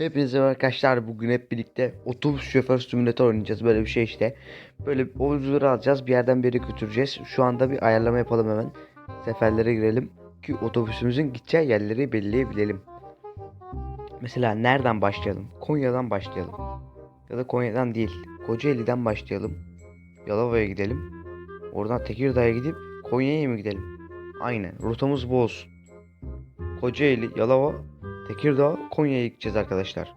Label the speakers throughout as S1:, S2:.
S1: Hepinize arkadaşlar bugün hep birlikte otobüs şoför simülatör oynayacağız böyle bir şey işte. Böyle yolcuları alacağız bir yerden bir yere götüreceğiz. Şu anda bir ayarlama yapalım hemen. Seferlere girelim ki otobüsümüzün gideceği yerleri belirleyebilelim. Mesela nereden başlayalım? Konya'dan başlayalım. Ya da Konya'dan değil. Kocaeli'den başlayalım. Yalova'ya gidelim. Oradan Tekirdağ'a gidip Konya'ya mı gidelim? Aynen. Rotamız bu olsun. Kocaeli, Yalova, Tekirdağ, Konya'ya gideceğiz arkadaşlar.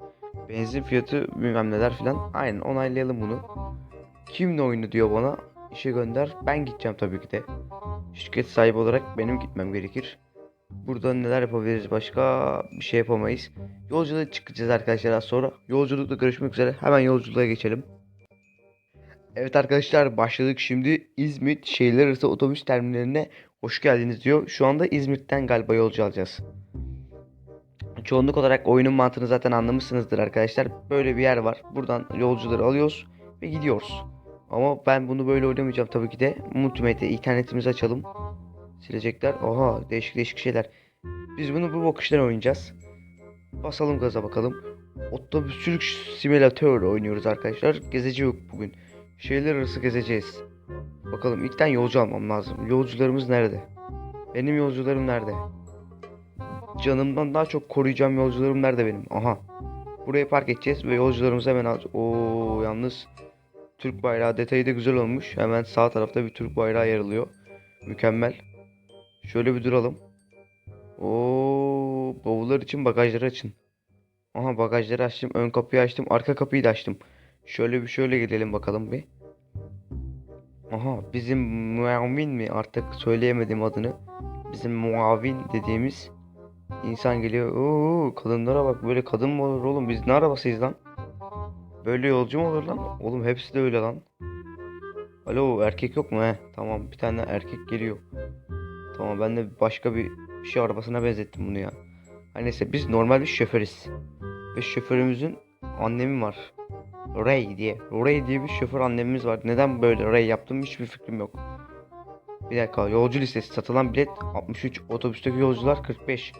S1: Benzin fiyatı bilmem neler filan. Aynen onaylayalım bunu. Kimle oyunu diyor bana. İşe gönder. Ben gideceğim tabii ki de. Şirket sahibi olarak benim gitmem gerekir. Burada neler yapabiliriz başka? Bir şey yapamayız. Yolculuğa çıkacağız arkadaşlar az sonra. Yolculukta görüşmek üzere. Hemen yolculuğa geçelim. Evet arkadaşlar başladık şimdi İzmit şehirler arası otobüs terminaline hoş geldiniz diyor. Şu anda İzmit'ten galiba yolcu alacağız. Çoğunluk olarak oyunun mantığını zaten anlamışsınızdır arkadaşlar. Böyle bir yer var. Buradan yolcuları alıyoruz ve gidiyoruz. Ama ben bunu böyle oynamayacağım tabii ki de. Multimedya internetimizi açalım. Silecekler. Oha değişik değişik şeyler. Biz bunu bu bakıştan oynayacağız. Basalım gaza bakalım. Otobüsçülük simülatör oynuyoruz arkadaşlar. Gezeci yok bugün. Şehirler arası gezeceğiz. Bakalım ilkten yolcu almam lazım. Yolcularımız nerede? Benim yolcularım nerede? Canımdan daha çok koruyacağım yolcularım nerede benim? Aha. Buraya park edeceğiz ve yolcularımızı hemen alacağız. Oo yalnız Türk bayrağı detayı da güzel olmuş. Hemen sağ tarafta bir Türk bayrağı yer alıyor. Mükemmel. Şöyle bir duralım. Oo bavullar için bagajları açın. Aha bagajları açtım. Ön kapıyı açtım. Arka kapıyı da açtım. Şöyle bir şöyle gidelim bakalım bir. Aha bizim muavin mi artık söyleyemedim adını. Bizim muavin dediğimiz insan geliyor. Oo kadınlara bak böyle kadın mı olur oğlum biz ne arabasıyız lan? Böyle yolcu mu olur lan? Oğlum hepsi de öyle lan. Alo erkek yok mu he? Tamam bir tane erkek geliyor. Tamam ben de başka bir şey arabasına benzettim bunu ya. Her neyse biz normal bir şoförüz. Ve şoförümüzün annemi var. Ray diye. Ray diye bir şoför annemimiz var. Neden böyle Ray yaptım hiçbir fikrim yok. Bir dakika yolcu listesi satılan bilet 63 otobüsteki yolcular 45.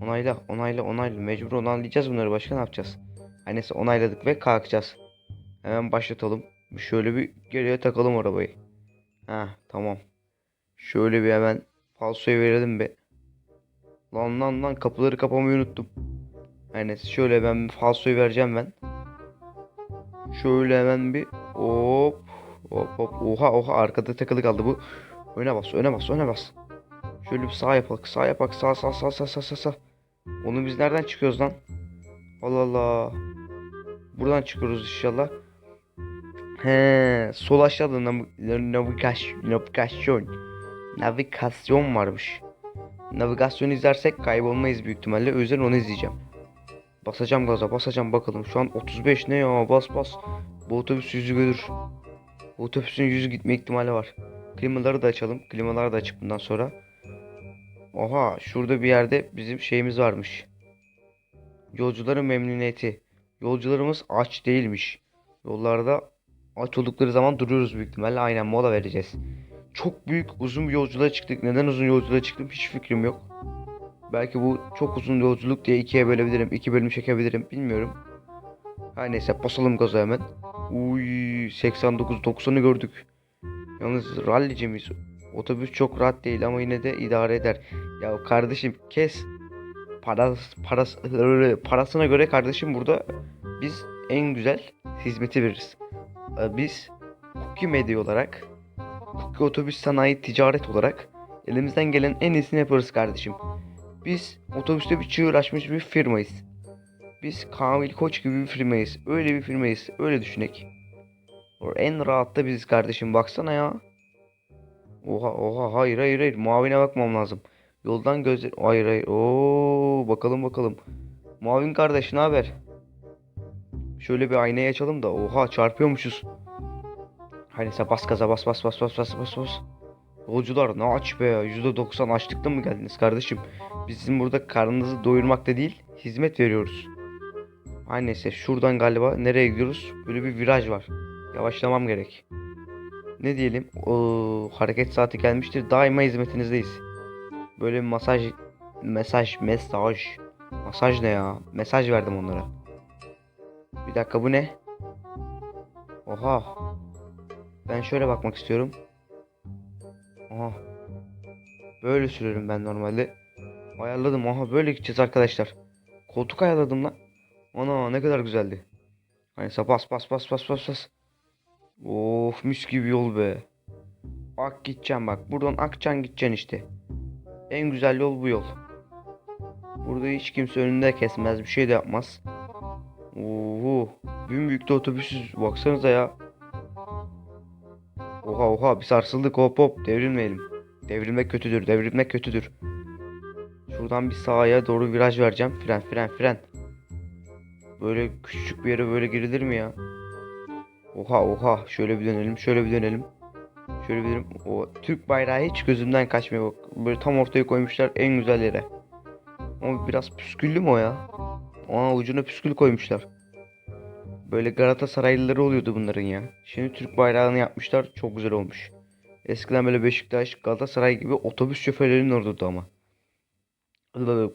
S1: Onayla onayla onayla mecbur onaylayacağız bunları başka ne yapacağız? Her neyse onayladık ve kalkacağız. Hemen başlatalım. Şöyle bir geriye takalım arabayı. Ha tamam. Şöyle bir hemen falsoyu verelim be. Lan lan lan kapıları kapamayı unuttum. Her neyse şöyle ben falsoyu vereceğim ben. Şöyle hemen bir hop hop hop oha oha arkada takılı kaldı bu. Öne bas öne bas öne bas. Şöyle sağ yapak sağ yapak sağ sağ sağ sağ sağ sağ sağ. Onu biz nereden çıkıyoruz lan? Allah Allah. Buradan çıkıyoruz inşallah. He, sol aşağıda nav- navigasyon, navigasyon, navigasyon varmış. Navigasyon izlersek kaybolmayız büyük ihtimalle. O yüzden onu izleyeceğim. Basacağım gaza, basacağım bakalım. Şu an 35 ne ya? Bas bas. Bu otobüs yüzü görür. Bu otobüsün yüzü gitme ihtimali var. Klimaları da açalım. Klimalar da açık bundan sonra. Oha, şurada bir yerde bizim şeyimiz varmış. Yolcuların memnuniyeti. Yolcularımız aç değilmiş. Yollarda aç oldukları zaman duruyoruz büyük ihtimalle. Aynen mola vereceğiz. Çok büyük uzun bir yolculuğa çıktık. Neden uzun yolculuğa çıktım hiç fikrim yok. Belki bu çok uzun yolculuk diye ikiye bölebilirim. iki bölüm çekebilirim. Bilmiyorum. Her neyse basalım gaza hemen. Uy 89-90'ı gördük. Yalnız rallici miyiz? Otobüs çok rahat değil ama yine de idare eder. Ya kardeşim kes. Paras, paras, parasına göre kardeşim burada biz en güzel hizmeti veririz. Ee, Biz Cookie Medya olarak Cookie Otobüs Sanayi Ticaret olarak elimizden gelen en iyisini yaparız kardeşim. Biz otobüste bir çığır açmış bir firmayız. Biz Kamil Koç gibi bir firmayız. Öyle bir firmayız. Öyle düşünek. En rahat da biziz kardeşim. Baksana ya. Oha oha hayır hayır hayır. Muavine bakmam lazım. Yoldan gözler... Hayır hayır. Oo bakalım bakalım. Muavin kardeş ne haber? Şöyle bir aynayı açalım da. Oha çarpıyormuşuz. Hani sen bas gaza bas bas bas bas bas bas bas. Yolcular ne aç be ya. %90 açlıkta mı geldiniz kardeşim? Bizim burada karnınızı doyurmakta değil, hizmet veriyoruz. Neyse şuradan galiba nereye gidiyoruz? Böyle bir viraj var. Yavaşlamam gerek. Ne diyelim? Oo, hareket saati gelmiştir. Daima hizmetinizdeyiz. Böyle bir masaj, mesaj, mesaj. Masaj ne ya? Mesaj verdim onlara. Bir dakika bu ne? Oha. Ben şöyle bakmak istiyorum. Aha. Böyle sürüyorum ben normalde. Ayarladım. Aha böyle gideceğiz arkadaşlar. Koltuk ayarladım lan. Ana ne kadar güzeldi. Hani bas bas bas bas bas bas. Of mis gibi yol be. Ak gideceğim bak. Buradan akçan gideceksin işte. En güzel yol bu yol. Burada hiç kimse önünde kesmez. Bir şey de yapmaz. Oho. Büyük de otobüsüz. Baksanıza ya. Oha oha bir sarsıldık hop hop devrilmeyelim. Devrilmek kötüdür devrilmek kötüdür. Şuradan bir sağa doğru viraj vereceğim. Fren fren fren. Böyle küçük bir yere böyle girilir mi ya? Oha oha şöyle bir dönelim şöyle bir dönelim. Şöyle bir. O Türk bayrağı hiç gözümden kaçmıyor bak. Böyle tam ortaya koymuşlar en güzel yere. Ama biraz püsküllü mü o ya? Aa ucuna püskül koymuşlar. Böyle Galatasaraylıları oluyordu bunların ya. Şimdi Türk bayrağını yapmışlar. Çok güzel olmuş. Eskiden böyle Beşiktaş, Galatasaray gibi otobüs şoförlerinin olurdu ama.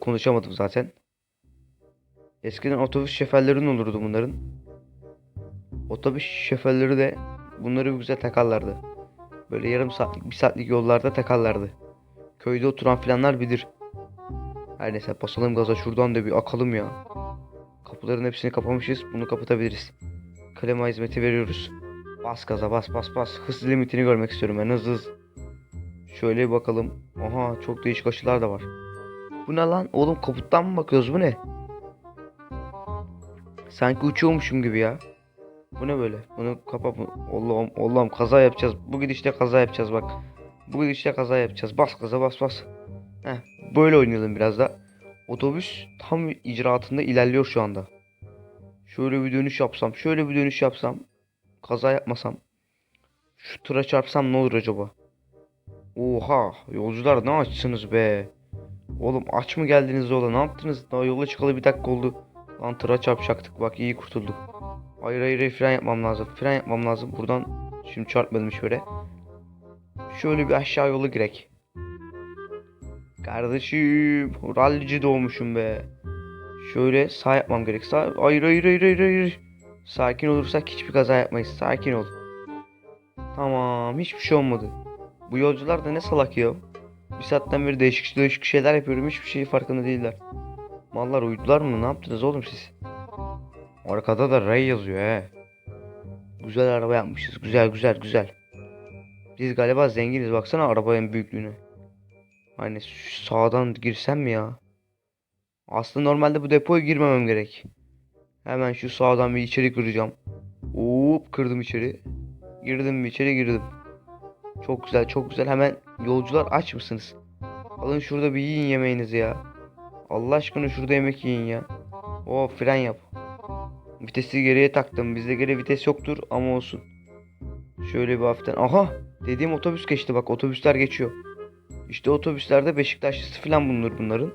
S1: Konuşamadım zaten. Eskiden otobüs şoförlerin olurdu bunların. Otobüs şoförleri de bunları güzel takarlardı. Böyle yarım saatlik, bir saatlik yollarda takarlardı. Köyde oturan filanlar bilir. Her neyse basalım gaza şuradan da bir akalım ya. Kapıların hepsini kapamışız. Bunu kapatabiliriz. Klima hizmeti veriyoruz. Bas gaza bas bas bas. Hız limitini görmek istiyorum ben hız hız. Şöyle bir bakalım. Aha çok değişik açılar da var. Bu ne lan? Oğlum kaputtan mı bakıyoruz bu ne? Sanki uçuyormuşum gibi ya. Bu ne böyle? Bunu kapa Allah'ım Allah'ım kaza yapacağız. Bu gidişte kaza yapacağız bak. Bu gidişte kaza yapacağız. Bas gaza bas bas. Heh, böyle oynayalım biraz da. Otobüs tam icraatında ilerliyor şu anda. Şöyle bir dönüş yapsam, şöyle bir dönüş yapsam, kaza yapmasam, şu tıra çarpsam ne olur acaba? Oha, yolcular ne açsınız be? Oğlum aç mı geldiniz yola? Ne yaptınız? Daha yola çıkalı bir dakika oldu. Lan tıra çarpacaktık. Bak iyi kurtulduk. Hayır hayır fren yapmam lazım. Fren yapmam lazım. Buradan şimdi çarpmadım şöyle. Şöyle bir aşağı yolu girek. Kardeşim, rallici doğmuşum be. Şöyle sağ yapmam gerek. Sağ. Hayır hayır hayır hayır hayır. Sakin olursak hiçbir kaza yapmayız. Sakin ol. Tamam, hiçbir şey olmadı. Bu yolcular da ne salak ya. Bir saatten beri değişik değişik şeyler yapıyorum. Hiçbir şey farkında değiller. Mallar uydular mı? Ne yaptınız oğlum siz? Arkada da Ray yazıyor he. Güzel araba yapmışız. Güzel güzel güzel. Biz galiba zenginiz. Baksana arabanın büyüklüğüne. Hani sağdan girsem mi ya? Aslında normalde bu depoya girmemem gerek. Hemen şu sağdan bir içeri kıracağım. Hop kırdım içeri. Girdim içeri girdim. Çok güzel çok güzel. Hemen yolcular aç mısınız? Alın şurada bir yiyin yemeğinizi ya. Allah aşkına şurada yemek yiyin ya. O fren yap. Vitesi geriye taktım. Bizde geri vites yoktur ama olsun. Şöyle bir hafiften. Aha! Dediğim otobüs geçti bak otobüsler geçiyor. İşte otobüslerde Beşiktaşlısı falan bulunur bunların.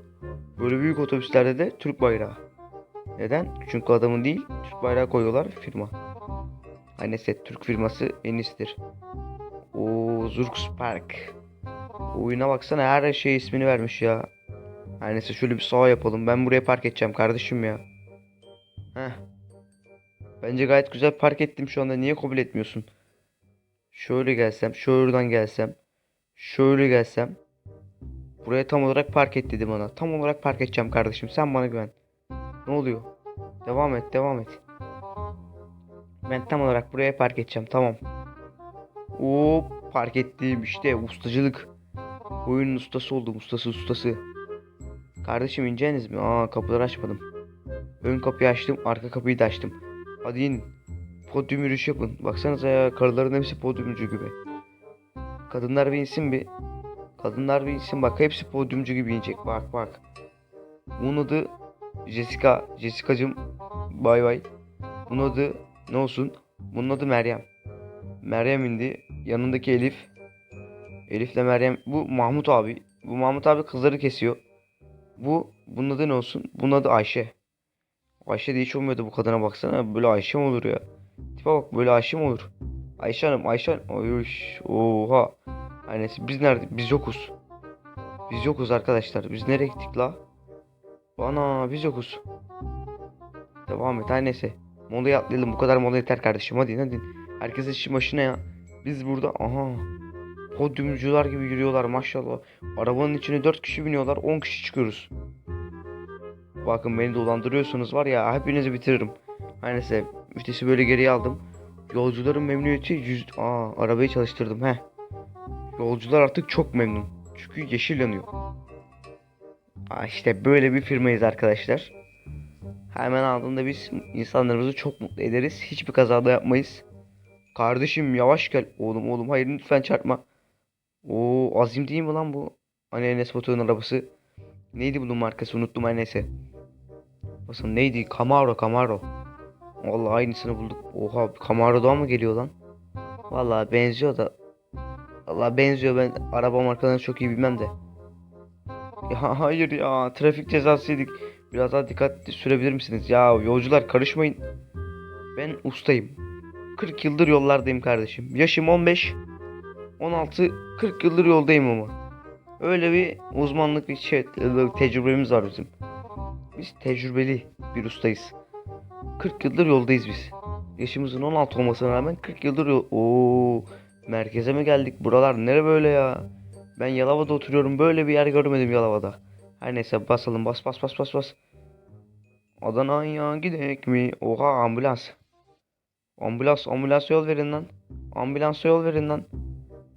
S1: Böyle büyük otobüslerde de Türk bayrağı. Neden? Çünkü adamın değil Türk bayrağı koyuyorlar firma. Her neyse Türk firması en iyisidir. O Zurks Park. Oyuna baksana her şey ismini vermiş ya. Neyse şöyle bir sağa yapalım. Ben buraya park edeceğim kardeşim ya. Heh. Bence gayet güzel park ettim şu anda. Niye kabul etmiyorsun? Şöyle gelsem, şuradan gelsem, şöyle gelsem. Buraya tam olarak park et dedi bana. Tam olarak park edeceğim kardeşim. Sen bana güven. Ne oluyor? Devam et, devam et. Ben tam olarak buraya park edeceğim. Tamam. Hop park ettim işte ustacılık. Oyunun ustası oldum. Ustası ustası. Kardeşim ineceğiniz mi? Aa kapıları açmadım. Ön kapıyı açtım. Arka kapıyı da açtım. Hadi in. Podyum yürüyüş yapın. Baksanıza ya karıların hepsi podyumcu gibi. Kadınlar bir insin bir. Kadınlar bir insin bak hepsi podyumcu gibi inecek. Bak bak. Bunun adı Jessica. Jessica'cım bay bay. Bunun adı ne olsun? Bunun adı Meryem. Meryem indi. Yanındaki Elif. Elif'le Meryem. Bu Mahmut abi. Bu Mahmut abi kızları kesiyor. Bu bunun adı ne olsun? Bunun adı Ayşe. Ayşe de hiç olmuyordu bu kadına baksana. Böyle Ayşe mi olur ya? Tipe bak böyle Ayşe mi olur? Ayşe Hanım, Ayşe Hanım. Oyuş, oha. Neyse biz nerede? Biz yokuz. Biz yokuz arkadaşlar. Biz nereye gittik la? Ana biz yokuz. Devam et her neyse. Molaya atlayalım. Bu kadar mola yeter kardeşim. Hadi hadi. Herkes işin başına ya. Biz burada aha. Podyumcular gibi yürüyorlar maşallah. Arabanın içine 4 kişi biniyorlar. 10 kişi çıkıyoruz. Bakın beni dolandırıyorsunuz var ya hepinizi bitiririm. Her neyse vitesi böyle geriye aldım. Yolcuların memnuniyeti yüz... Aa arabayı çalıştırdım he. Yolcular artık çok memnun. Çünkü yeşil yanıyor. Aa, işte böyle bir firmayız arkadaşlar. Hemen ardında biz insanlarımızı çok mutlu ederiz. Hiçbir kazada yapmayız. Kardeşim yavaş gel. Oğlum oğlum hayır lütfen çarpma. Oo azim değil mi lan bu? Hani Enes Batur'un arabası. Neydi bunun markası unuttum her neyse. Basın neydi? Camaro Camaro. Vallahi aynısını bulduk. Oha Camaro'dan mı geliyor lan? Vallahi benziyor da. Vallahi benziyor ben araba markalarını çok iyi bilmem de. Ya hayır ya trafik cezası yedik. Biraz daha dikkatli sürebilir misiniz? Ya yolcular karışmayın. Ben ustayım. 40 yıldır yollardayım kardeşim. Yaşım 15. 16 40 yıldır yoldayım ama. Öyle bir uzmanlık bir şey tecrübemiz var bizim. Biz tecrübeli bir ustayız. 40 yıldır yoldayız biz. Yaşımızın 16 olmasına rağmen 40 yıldır yol... Oo, merkeze mi geldik? Buralar nere böyle ya? Ben Yalova'da oturuyorum. Böyle bir yer görmedim Yalova'da. Her neyse basalım. Bas bas bas bas bas. Adana'ya gidek mi? Oha ambulans. Ambulans ambulans yol verin lan. Ambulansa yol verin lan.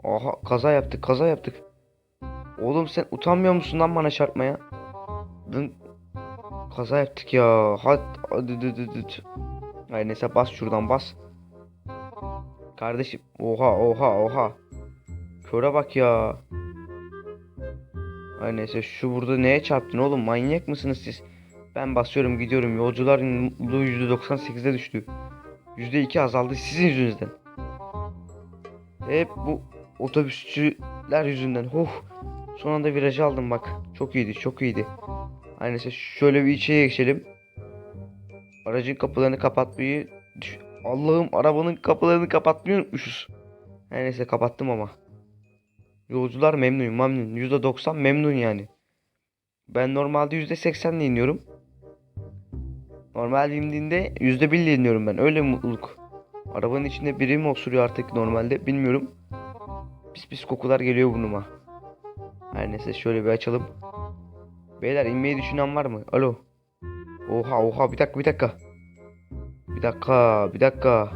S1: Aha kaza yaptık kaza yaptık. Oğlum sen utanmıyor musun lan bana çarpmaya? Dın kaza yaptık ya. Hadi hadi hadi hadi. Neyse bas şuradan bas. Kardeşim oha oha oha. Köre bak ya. Ay neyse şu burada neye çarptın oğlum manyak mısınız siz? Ben basıyorum gidiyorum yolcuların mutluluğu %98'e düştü. %2 azaldı sizin yüzünüzden. Hep bu otobüsçüler yüzünden. Huh. Son anda virajı aldım bak. Çok iyiydi çok iyiydi. Ay neyse şöyle bir içeri geçelim. Aracın kapılarını kapatmayı Allah'ım arabanın kapılarını kapatmayı unutmuşuz. Her neyse kapattım ama. Yolcular memnun, memnun. %90 memnun yani. Ben normalde %80 ile iniyorum. Normal indiğinde %1 ile iniyorum ben. Öyle mutluluk. Arabanın içinde biri mi osuruyor artık normalde bilmiyorum. Pis pis kokular geliyor burnuma. Her neyse şöyle bir açalım. Beyler inmeyi düşünen var mı? Alo. Oha oha bir dakika bir dakika. Bir dakika bir dakika.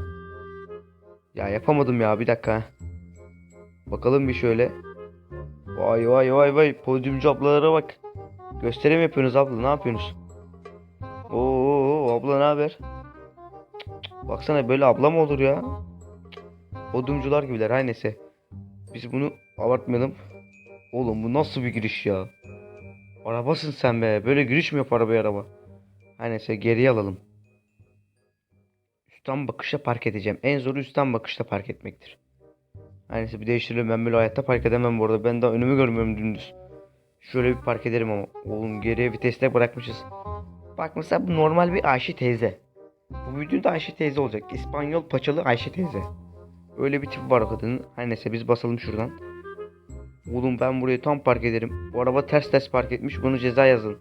S1: Ya yapamadım ya bir dakika. Bakalım bir şöyle. Vay vay vay vay podyumcu ablalara bak. Gösteri mi yapıyorsunuz abla ne yapıyorsunuz? Oo abla ne haber? Baksana böyle abla mı olur ya? Podyumcular gibiler her. Biz bunu abartmayalım. Oğlum bu nasıl bir giriş ya? Arabasın sen be. Böyle giriş mi yap arabaya araba? Her neyse geriye alalım. Üstten bakışla park edeceğim. En zoru üstten bakışla park etmektir. Her neyse bir değiştirelim. Ben böyle hayatta park edemem bu arada. Ben daha önümü görmüyorum dümdüz. Şöyle bir park ederim ama. Oğlum geriye viteste bırakmışız. Bak mesela bu normal bir Ayşe teyze. Bu videoda Ayşe teyze olacak. İspanyol paçalı Ayşe teyze. Öyle bir tip var o kadının. Her neyse biz basalım şuradan. Oğlum ben burayı tam park ederim. Bu araba ters ters park etmiş. Bunu ceza yazın.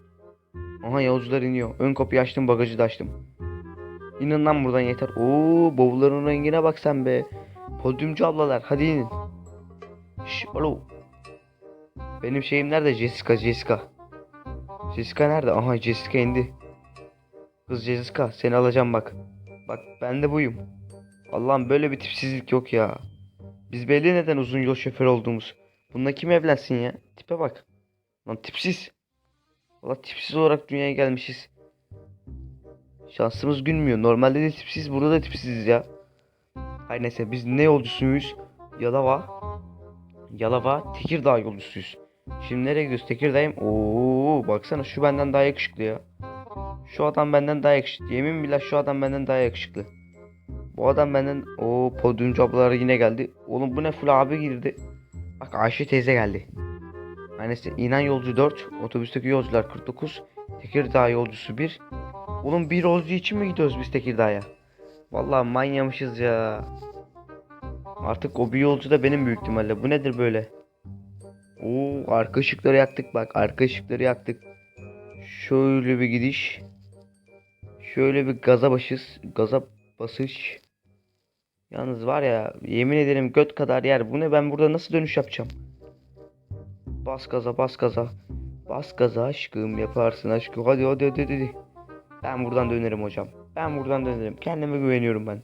S1: Aha yolcular iniyor. Ön kapıyı açtım bagajı da açtım. İnin lan buradan yeter. Oo bavulların rengine bak sen be. Podyumcu ablalar hadi inin. Şş, alo. Benim şeyim nerede? Jessica Jessica. Jessica nerede? Aha Jessica indi. Kız Jessica seni alacağım bak. Bak ben de buyum. Allah'ım böyle bir tipsizlik yok ya. Biz belli neden uzun yol şoförü olduğumuz. Bununla kim evlensin ya? Tipe bak. Lan tipsiz. Valla tipsiz olarak dünyaya gelmişiz. Şansımız gülmüyor. Normalde de tipsiz, burada da tipsiziz ya. Hayır neyse biz ne yolcusuyuz? Yalova. Yalova, Tekirdağ yolcusuyuz. Şimdi nereye gidiyoruz? Tekirdağ'ım. Oo, baksana şu benden daha yakışıklı ya. Şu adam benden daha yakışıklı. Yemin billah şu adam benden daha yakışıklı. Bu adam benden o podyumcu ablaları yine geldi. Oğlum bu ne full abi girdi. Bak Ayşe teyze geldi. Annesi inen yolcu 4, otobüsteki yolcular 49, Tekirdağ yolcusu 1. Oğlum bir yolcu için mi gidiyoruz biz Tekirdağ'a? Vallahi manyamışız ya. Artık o bir yolcu da benim büyük ihtimalle. Bu nedir böyle? Oo arka ışıkları yaktık bak. Arka ışıkları yaktık. Şöyle bir gidiş. Şöyle bir gaza başız. Gaza basış. Yalnız var ya yemin ederim göt kadar yer. Bu ne ben burada nasıl dönüş yapacağım? Bas gaza bas gaza. Bas gaza aşkım yaparsın aşkım. Hadi hadi hadi hadi. Ben buradan dönerim hocam. Ben buradan dönerim. Kendime güveniyorum ben.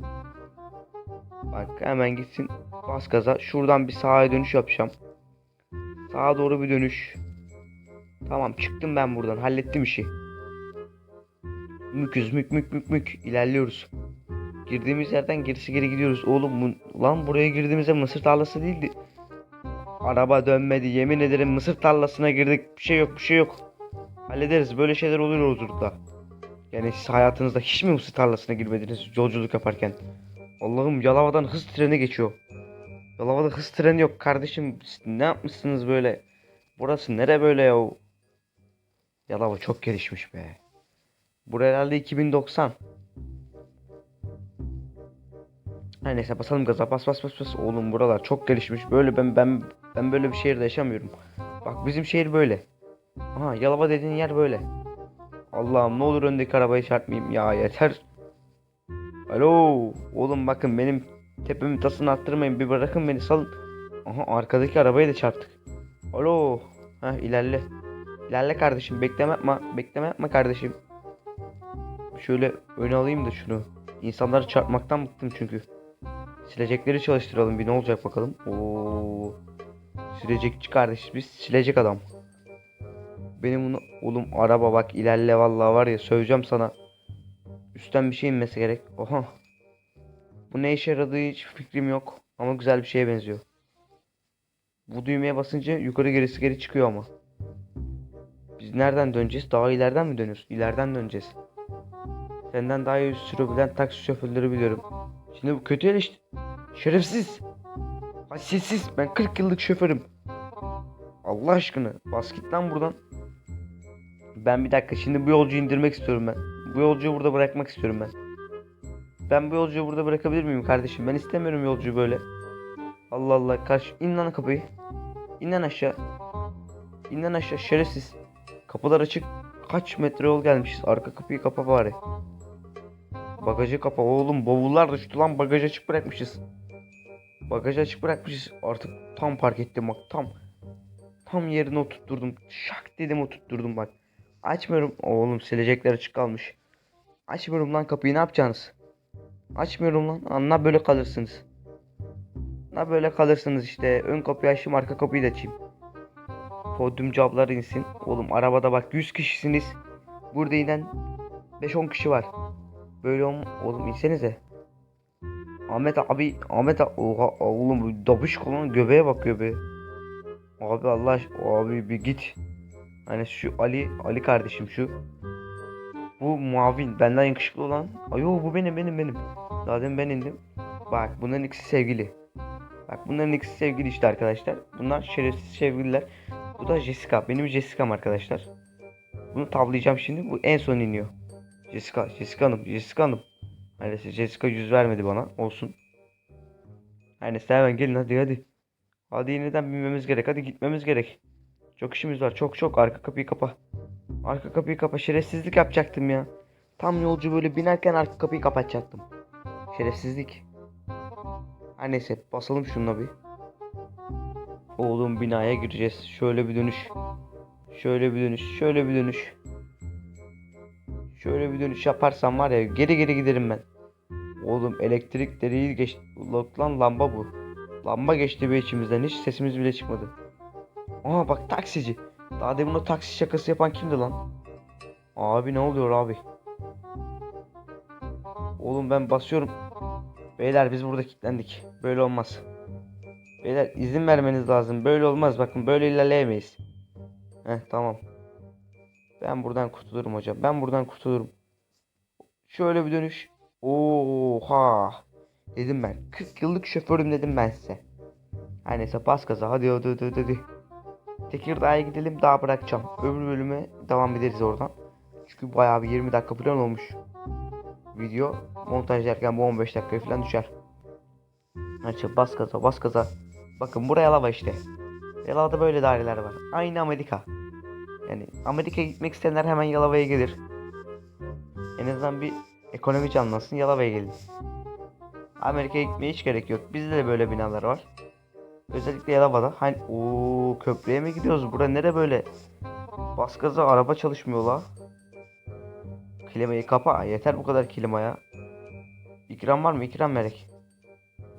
S1: Bak hemen gitsin. Bas gaza. Şuradan bir sağa dönüş yapacağım. Sağa doğru bir dönüş. Tamam çıktım ben buradan. Hallettim işi. Müküz mük mük mük mük. İlerliyoruz. Girdiğimiz yerden gerisi geri gidiyoruz. Oğlum bu, lan buraya girdiğimizde mısır tarlası değildi. Araba dönmedi. Yemin ederim mısır tarlasına girdik. Bir şey yok bir şey yok. Hallederiz. Böyle şeyler oluyor yolculukta. Yani siz hayatınızda hiç mi mısır tarlasına girmediniz yolculuk yaparken? Allah'ım Yalova'dan hız treni geçiyor. Yalova'da hız treni yok kardeşim. Siz ne yapmışsınız böyle? Burası nere böyle ya? Yalova çok gelişmiş be. Burası herhalde 2090. Her neyse basalım gaza bas bas bas bas. Oğlum buralar çok gelişmiş. Böyle ben ben ben böyle bir şehirde yaşamıyorum. Bak bizim şehir böyle. Aha Yalova dediğin yer böyle. Allah'ım ne olur öndeki arabayı çarpmayayım ya yeter. Alo oğlum bakın benim tepemin tasını attırmayın bir bırakın beni salın. Aha arkadaki arabayı da çarptık. Alo. Ha ilerle. İlerle kardeşim bekleme yapma. Bekleme yapma kardeşim. Şöyle öne alayım da şunu. İnsanları çarpmaktan bıktım çünkü. Silecekleri çalıştıralım bir ne olacak bakalım. Oo. Silecekçi kardeş biz silecek adam. Benim bunu oğlum araba bak ilerle vallahi var ya söveceğim sana. Üstten bir şey inmesi gerek. Oha. Bu ne işe yaradığı hiç fikrim yok. Ama güzel bir şeye benziyor. Bu düğmeye basınca yukarı gerisi geri çıkıyor ama. Biz nereden döneceğiz? Daha ileriden mi dönüyoruz? İleriden döneceğiz. Senden daha iyi sürebilen taksi şoförleri biliyorum. Şimdi bu kötü eleştir... Şerefsiz! Hassissiz! Ben 40 yıllık şoförüm. Allah aşkına bas git lan buradan. Ben bir dakika şimdi bu yolcuyu indirmek istiyorum ben. Bu yolcuyu burada bırakmak istiyorum ben. Ben bu yolcuyu burada bırakabilir miyim kardeşim? Ben istemiyorum yolcuyu böyle. Allah Allah karşı in lan kapıyı. İn lan aşağı. İn lan aşağı şerefsiz. Kapılar açık. Kaç metre yol gelmişiz. Arka kapıyı kapa bari. Bagajı kapa oğlum. Bavullar düştü lan bagajı açık bırakmışız. Bagajı açık bırakmışız. Artık tam park ettim bak tam. Tam yerine oturtturdum. Şak dedim oturtturdum bak. Açmıyorum. Oğlum silecekler açık kalmış. Açmıyorum lan kapıyı ne yapacaksınız? Açmıyorum lan. Anla böyle kalırsınız. Na böyle kalırsınız işte. Ön kapıyı açayım arka kapıyı da açayım. Podyum cablar insin. Oğlum arabada bak 100 kişisiniz. Burada inen 5-10 kişi var. Böyle ol oğlum insenize. Ahmet abi Ahmet abi oha oğlum dabış olan göbeğe bakıyor be. Abi Allah abi bir git. Hani şu Ali Ali kardeşim şu. Bu Mavin benden yakışıklı olan. Ayo bu benim benim benim. Zaten ben indim. Bak bunların ikisi sevgili. Bak bunların ikisi sevgili işte arkadaşlar. Bunlar şerefsiz sevgililer. Bu da Jessica. Benim Jessica'm arkadaşlar. Bunu tavlayacağım şimdi. Bu en son iniyor. Jessica, Jessica Hanım, Jessica Hanım. Neyse Jessica yüz vermedi bana. Olsun. Her neyse hemen gelin hadi hadi. Hadi yeniden binmemiz gerek. Hadi gitmemiz gerek. Çok işimiz var. Çok çok. Arka kapıyı kapa. Arka kapıyı kapa. Şerefsizlik yapacaktım ya. Tam yolcu böyle binerken arka kapıyı kapatacaktım. Şerefsizlik. Her neyse basalım şununla bir. Oğlum binaya gireceğiz. Şöyle bir dönüş. Şöyle bir dönüş. Şöyle bir dönüş. Şöyle bir dönüş yaparsam var ya geri geri giderim ben. Oğlum elektrik deliği geçti. Lan lamba bu. Lamba geçti bir içimizden. Hiç sesimiz bile çıkmadı. Aa bak taksici. Daha demin o taksi şakası yapan kimdi lan? Abi ne oluyor abi? Oğlum ben basıyorum. Beyler biz burada kilitlendik. Böyle olmaz. Beyler izin vermeniz lazım. Böyle olmaz. Bakın böyle ilerleyemeyiz. Heh tamam. Ben buradan kurtulurum hocam. Ben buradan kurtulurum. Şöyle bir dönüş. Oha. Dedim ben. 40 yıllık şoförüm dedim ben size. Her neyse bas gaza. Hadi hadi hadi hadi. Tekirdağ'a gidelim daha bırakacağım. Öbür bölüme devam ederiz oradan. Çünkü bayağı bir 20 dakika falan olmuş. Video montajlarken bu 15 dakika falan düşer. Açı bas gaza bas gaza. Bakın buraya lava işte. Yalova'da böyle daireler var. Aynı Amerika. Yani Amerika'ya gitmek isteyenler hemen Yalova'ya gelir. En azından bir ekonomi canlansın Yalova'ya gelin. Amerika'ya gitmeye hiç gerek yok. Bizde de böyle binalar var. Özellikle Yalova'da. Hani o köprüye mi gidiyoruz? Bura nere böyle? Bas gaza araba çalışmıyor la. Klimayı kapa. Yeter bu kadar klimaya. İkram var mı? İkram verek.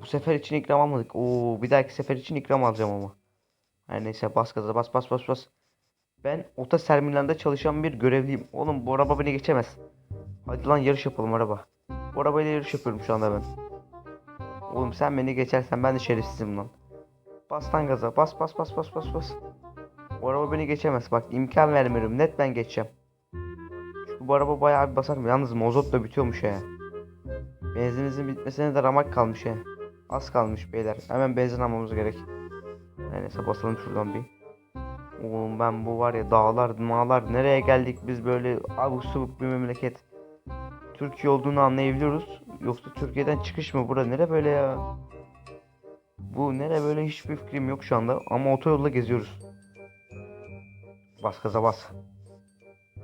S1: Bu sefer için ikram almadık. Oo, bir dahaki sefer için ikram alacağım ama. Her neyse bas gaza bas bas bas bas. Ben Ota Sermilan'da çalışan bir görevliyim. Oğlum bu araba beni geçemez. Hadi lan yarış yapalım araba. Bu arabayla yarış yapıyorum şu anda ben. Oğlum sen beni geçersen ben de şerefsizim lan. Bas lan gaza bas bas bas bas bas bas. Bu araba beni geçemez. Bak imkan vermiyorum. Net ben geçeceğim. Çünkü bu araba bayağı bir basar mı? Yalnız mazot da bitiyormuş ya. Benzinimizin bitmesine de ramak kalmış ya. Az kalmış beyler. Hemen benzin almamız gerek. Neyse basalım şuradan bir. Oğlum ben bu var ya dağlar, dağlar nereye geldik biz böyle abuk subuk bir memleket. Türkiye olduğunu anlayabiliyoruz. Yoksa Türkiye'den çıkış mı bura? Nere böyle ya? Bu nere böyle hiçbir fikrim yok şu anda ama otoyolda geziyoruz. Bas gaza bas.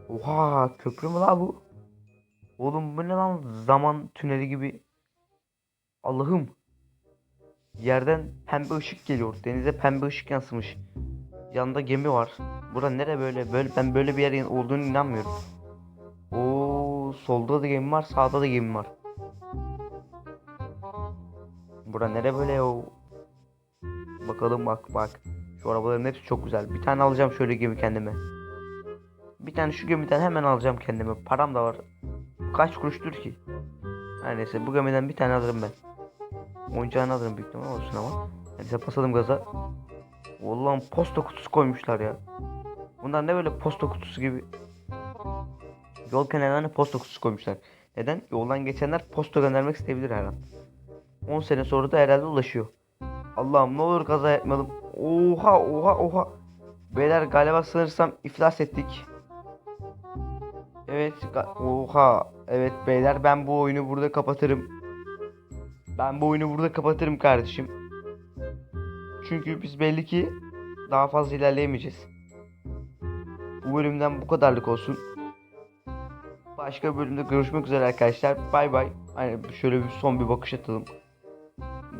S1: Oha köprü mü la bu? Oğlum bu ne lan zaman tüneli gibi. Allah'ım. Yerden pembe ışık geliyor. Denize pembe ışık yansımış. Yanında gemi var. Bura nere böyle? Böyle ben böyle bir yer olduğunu inanmıyorum. Oo, solda da gemi var, sağda da gemi var. Bura nere böyle ya? Bakalım bak bak. Şu arabaların hepsi çok güzel. Bir tane alacağım şöyle gemi kendime. Bir tane şu gemiden hemen alacağım kendime. Param da var. Kaç kuruştur ki? Her neyse bu gemiden bir tane alırım ben. Oyuncağını alırım büyük ihtimal olsun ama. Neyse basalım gaza. Allah'ım posta kutusu koymuşlar ya. Bunlar ne böyle posta kutusu gibi. Yol kenarlarına posta kutusu koymuşlar. Neden? Yoldan geçenler posta göndermek isteyebilir her an. 10 sene sonra da herhalde ulaşıyor. Allah'ım ne olur kaza yapmayalım. Oha oha oha. Beyler galiba sanırsam iflas ettik. Evet oha. Evet beyler ben bu oyunu burada kapatırım. Ben bu oyunu burada kapatırım kardeşim. Çünkü biz belli ki daha fazla ilerleyemeyeceğiz. Bu bölümden bu kadarlık olsun. Başka bölümde görüşmek üzere arkadaşlar. Bay bay. Hani şöyle bir son bir bakış atalım.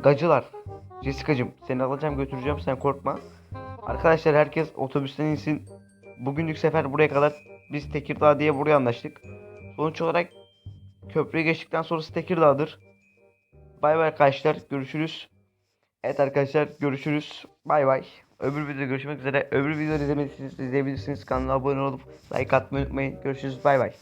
S1: Gacılar. Jessica'cım seni alacağım götüreceğim sen korkma. Arkadaşlar herkes otobüsten insin. Bugünlük sefer buraya kadar biz Tekirdağ diye buraya anlaştık. Sonuç olarak köprüyü geçtikten sonrası Tekirdağ'dır. Bay bay arkadaşlar görüşürüz. Evet arkadaşlar görüşürüz. Bay bay. Öbür videoda görüşmek üzere. Öbür videoyu izlemediyseniz izleyebilirsiniz. Kanala abone olup like atmayı unutmayın. Görüşürüz. Bay bay.